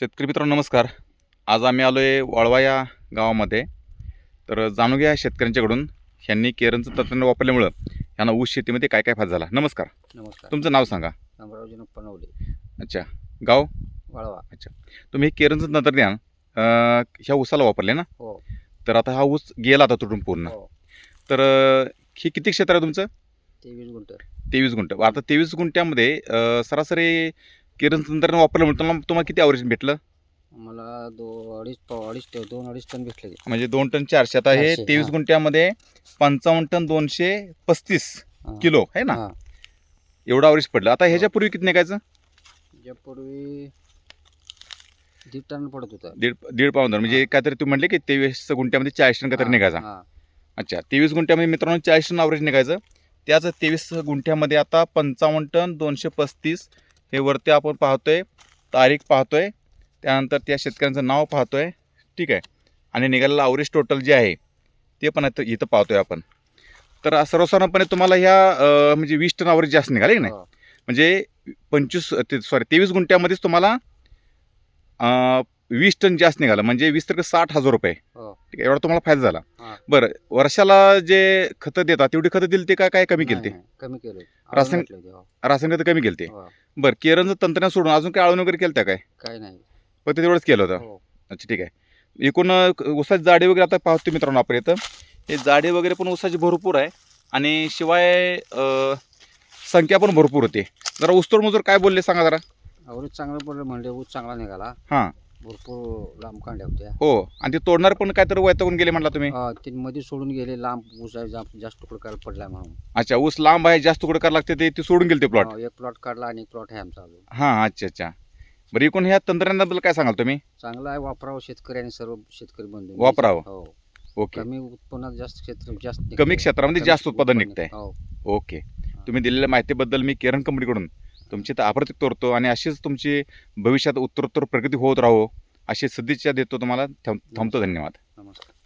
शेतकरी मित्रांनो नमस्कार. आज आम्ही आलो आहे वाळवा या गावामध्ये. तर जाणून घ्या शेतकऱ्यांच्याकडून ह्यांनी केरनचं तंत्रज्ञान वापरल्यामुळं ह्यांना ऊस शेतीमध्ये काय काय फायदा झाला? नमस्कार. नमस्कार. तुमचं नाव सांगा. पनवले. अच्छा. गाव? वाळवा. तुम्ही हे केरनचं तंत्रज्ञान अं, ह्या ऊसाला वापरले ना? हो. तर आता हा ऊस गेला आता तुटून पूर्ण. हो. तर अं, हे किती क्षेत्र आहे तुमचं? तेवीस गुंठ. तेवीस गुंठ. आता तेवीस गुंठ्यामध्ये अं, सरासरी केरन तंत्रज्ञान वापरल्यामुळे तुम्हाला तुम्हाला किती आवरेज भेटलं मला दो अडीच पाव अडीच टन दोन अडीच टन भेटले. म्हणजे दोन टन चारशे आता हे चारशे, तेवीस हा. गुंठ्यामध्ये पंचावन्न टन दोनशे पस्तीस हा. किलो आहे ना हा. एवढं अवरेज पडलं आता ह्याच्यापूर्वी किती निघायचं यापूर्वी दीड टन पडत होता दीड दीड पाऊन म्हणजे काहीतरी तुम्ही म्हटले की तेवीस गुंठ्यामध्ये चाळीस टन काहीतरी निघायचा हा. अच्छा तेवीस गुंठ्यामध्ये मित्रांनो चाळीस टन अवरेज निघायचं त्याच तेवीस गुंठ्यामध्ये आता पंचावन्न टन दोनशे पस्तीस हे वरती आपण पाहतोय तारीख पाहतोय त्यानंतर त्या शेतकऱ्यांचं नाव पाहतोय ठीक आहे. आणि निघालेलं अवरेज टोटल जे आहे ते पण आता इथं पाहतोय आपण. तर सर्वसाधारणपणे तुम्हाला ह्या म्हणजे वीस टन अवरेज जास्त निघाले की नाही. म्हणजे पंचवीस ते सॉरी तेवीस गुंठ्यामध्येच तुम्हाला वीस टन जास्त निघालं. म्हणजे वीस तर साठ हजार रुपये. हो. ठीक आहे एवढा तुम्हाला फायदा झाला. बरं वर्षाला जे खतं देतात तेवढी खतं दिली ते काय काय कमी केली कमी केले. रासायन- भेटले होते, हो. रासायनिक खतं कमी केली ते. हो. बरं केरनचं तंत्रज्ञान सोडून अजून काय आळवण वगैरे केलं त्या काय? काही नाही. फक्त तेवढंच केलं होतं. अच्छा ठीक आहे. एकूण अं, ऊसाची जाडी वगैरे आता पाहतो मित्रांनो आपण इथं. हे जाडी वगैरे पण ऊसाची भरपूर आहे. आणि शिवाय संख्या पण भरपूर होती. जरा ऊसतोड मजूर काय बोलले सांगा जरा. चांगलं पडलं म्हणजे ऊस चांगला निघाला. हां. भरपूर लांब कांड्या होत्या. हो आणि ते तोडणार पण काहीतरी वैतागून गेले म्हटला तुम्ही? हा, ते मध्ये सोडून गेले लांब ऊस आहे, जास्त तुकडं करायला पडलाय म्हणून. अच्छा ऊस लांब आहे जास्त कुठं करायला लागते ते ते सोडून गेले ते प्लॉट हो, एक प्लॉट काढला आणि एक प्लॉट आहे आमचा अजून. हां अच्छा अच्छा. बरं एकूण ह्या तंत्रज्ञानाबद्दल काय सांगाल तुम्ही? चांगला आहे वापरावं शेतकऱ्याने सर्व शेतकरी बंधू. वापरावं. हो. ओके. कमी उत्पन्नात जास्त क्षेत्र जास्त निघतंय. कमी क्षेत्रामध्ये जास्त उत्पादन निघतंय. हो. ओके. तुम्ही दिलेल्या माहितीबद्दल मी केरन कंपनीकडून तुमची तर आभार व्यक्त करतो आणि अशीच तुमची भविष्यात उत्तरोत्तर प्रगती होत राहो अशी सदिच्छा देतो तुम्हाला. थांब- थांबतो धन्यवाद. नमस्कार.